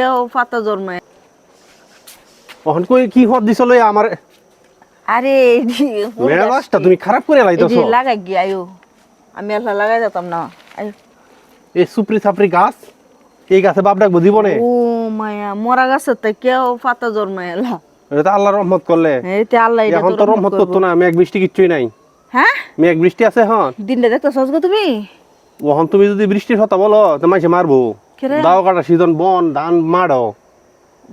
কেউ পাতা জন্মায়। এখন কই কি হদ দিছ আমার? আরে এডি ফুল তুমি খারাপ করে লাইতেছ। লাগাই গিয়ে আমি এলা লাগাই যেতাম না। আয়ো। এই সুপ্রি সাপ্রি গাছ এই গাছে বাপ ডাকবো জীবনে। ও মায়া মরা গাছের তো কেউ পাতা জন্মায় এলা এটা তো আল্লাহ রহমত করলে। এইতে আল্লাহ এটা এখন তো রহমত করতো না মেঘ বৃষ্টি কিচ্ছুই নাই। হ্যাঁ? মেঘ বৃষ্টি আছে হন দিনটা তুমি? ওহন তুমি যদি বৃষ্টির কথা বলো তো মারবো? দাও কাটা সিজন বন ধান মাড়ো।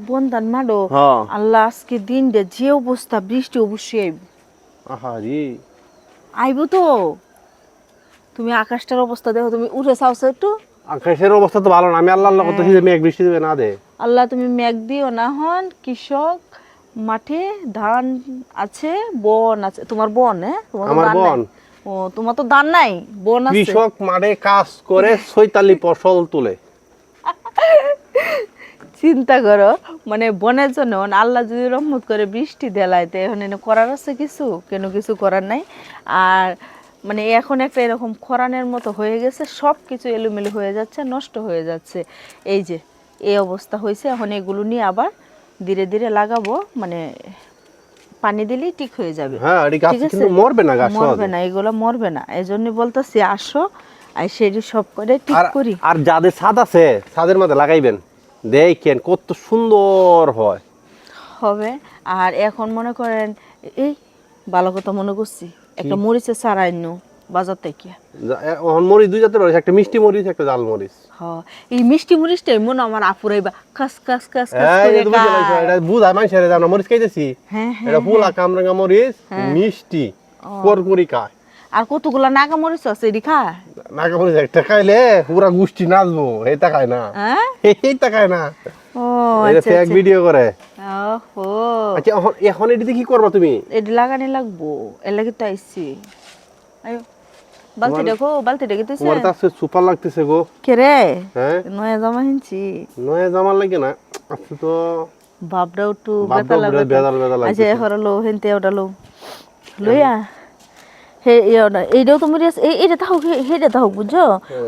বন্দান মাডো? হ্যাঁ। আল্লাহ আজকে দিনটা যে অবস্থা বৃষ্টি অবশ্যই আইব। আহারি আইব তো। তুমি আকাশটার অবস্থা দেখো তুমি উঠে চাওছো একটু। আকাশের অবস্থা তো ভালো না আমি করতেছি মেঘ বৃষ্টি দেবে না দে। আল্লাহ তুমি মেঘ দিও না হন কৃষক মাঠে ধান আছে বন আছে। তোমার বন হ্যাঁ? তোমার। বন? ও তোমার তো ধান নাই বন আছে। কৃষক মাঠে কাজ করে ছয়তালি ফসল তুলে। চিন্তা করো মানে বনের জন্য আল্লাহ যদি রহমত করে বৃষ্টি দেলায় তো এখন এনে করার আছে কিছু? কেন কিছু করার নাই? আর মানে এখন একটা এরকম খরানের মতো হয়ে গেছে সব কিছু এলোমেলো হয়ে যাচ্ছে নষ্ট হয়ে যাচ্ছে। এই যে এই অবস্থা হয়েছে এখন এগুলো নিয়ে আবার ধীরে ধীরে লাগাবো মানে পানি দিলেই ঠিক হয়ে যাবে। হ্যাঁ ঠিক আছে? মরবে না গাছ মরবে না এগুলো মরবে না। এই জন্য বলতেছি আসো আর সেটি সব করে ঠিক করি। আর যাদের ছাদ আছে ছাদের মধ্যে লাগাইবেন। দেখেন কত সুন্দর হয়। হবে। আর এখন মনে করেন এই ভালো কথা মনে করছি একটা মরিচের সারা আইনু বাজার থেকে। এখন মরিচ দুই জাতের মরিচ একটা মিষ্টি মরিচ একটা জাল মরিচ। হ এই মিষ্টি মরিচটাই মনে আমার আপুরাইবা খাস খাস খাস খাস এই করে যে বুঝে লাইছো, খায়। এটা বুঝায় মানুষের আমরা মরিচ খাইতেছি হ্যাঁ হ্যাঁ এটা ফুলা কামরাঙ্গা মরিচ মিষ্টি করকরি খায়। আর কতগুলা নাগা মরিচ আছে এটি খা। নাগা মরিচ একটা খাইলে পুরা গুষ্টি নাচবো এইটা খায় না। হ্যাঁ? এইটা খায় না। ও আচ্ছা ফেক আচ্ছা। ভিডিও করে। ওহো। আচ্ছা এখন এখন কি করবা তুমি? এটি লাগানি লাগবো এর লাগি তো আয়ো বালতি দেখো বালতি দেখে তুই তোমার তো সুপার লাগতেছে গো। কে রে? হ্যাঁ? নয়া জামা হিনছি। নয় জামার লাগে না আজকে তো বাপটা একটু আচ্ছা। লো হেনতে ওটা লো। লইয়া। হে এইটাও তো মরিয়াস এই এটা তাহক হেটা তাহক বুঝছ?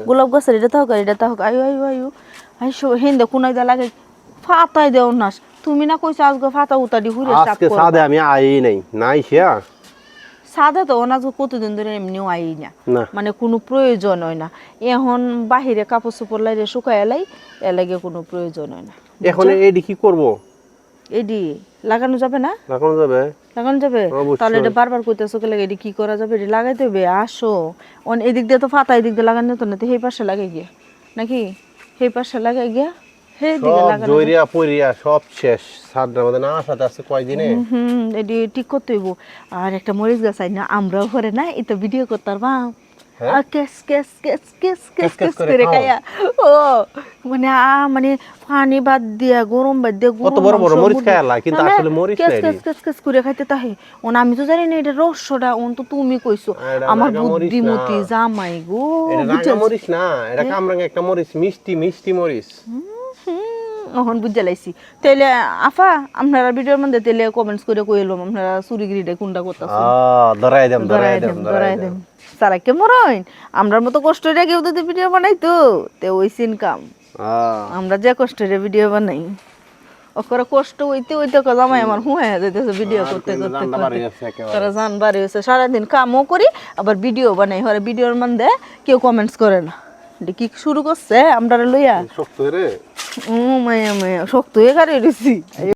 গোলাপ গাছের এটা তাহক আর এটা তাহক আয়ু আয়ু আয়ু। আই সো হেন্দে কোনাই দা লাগে ফাতাই দেও নাস তুমি না কইছো আজকে ফাতা উতাডি হুরে সাপ আজকে সাদে আমি আই নাই নাই শিয়া সাদা তো ওনা তো কতদিন ধরে এমনিও আই না। মানে কোনো প্রয়োজন হয় না। এখন বাহিরে কাপড় চোপড় লাইরে শুকাই এলাই এলাগে কোনো প্রয়োজন হয় না। এখন এডি কি করব? এডি লাগানো যাবে না? লাগানো যাবে? লাগানো যাবে? তাহলে এটা বারবার কইতেছো কে লাগে এটা কি করা যাবে? এটা লাগাইতে হবে আসো। অন এদিক দিয়ে তো ফাতা এদিক দিয়ে লাগানো তো না তো সেই পাশে লাগাই গিয়া। নাকি? সেই পাশে লাগাই গিয়া সব পইরিয়া সব শেষ। সাদরা না সাথে আছে কয়দিনে? হুম এটি ঠিক করতে হইব। আর একটা মরিচ গাছ আই না আমরাও করে না এটা ভিডিও করতে পারবা। কেস case case case case case case করে? খাইয়া। ও মানে আ মানে পানি বাদ দিয়া গরম বাদ দিয়া কত গরম বড় বড় মাংস মরিচ। খায় আল্লাহ, কিন্তু আসলে মরিচ কেস কেস কেস কেস করে খাইতে তাহে। ওন আমি তো জানি না এটা রহস্যটা ওন তো তুমি কইছো। আমার। বুদ্ধিমতী জামাই গো এটা মরিচ না এটা কামরাঙ্গা একটা মরিচ মিষ্টি মিষ্টি মরিচ। এখন বুঝে লাইছি। তাইলে আফা আপনারা ভিডিওর মধ্যে তাইলে কমেন্টস করে কইলাম আপনারা চুরিগিরিটা কোনটা করতেছেন? আ ধরাই দেম ধরাই দেম দেম। দেম। সারা কে মরইন। আমরার মতো কষ্ট রে কেউ তো ভিডিও বানাইতো তে। ওই ইনকাম আ আমরা যে কষ্ট রে ভিডিও বানাই। ওকরে কষ্ট হইতে হইতে আমার হুঁয়ে ভিডিও করতে করতে। তারা জান বাড়ি হয়েছে সারাদিন কামও করি আবার ভিডিও বানাই। হরে ভিডিওর মধ্যে কেউ কমেন্টস করে না। কি শুরু করছে? আমরা লইয়া? শক্ত রে। ও মায়া মায়া। শক্ত হয়ে গাড়ি রয়েছি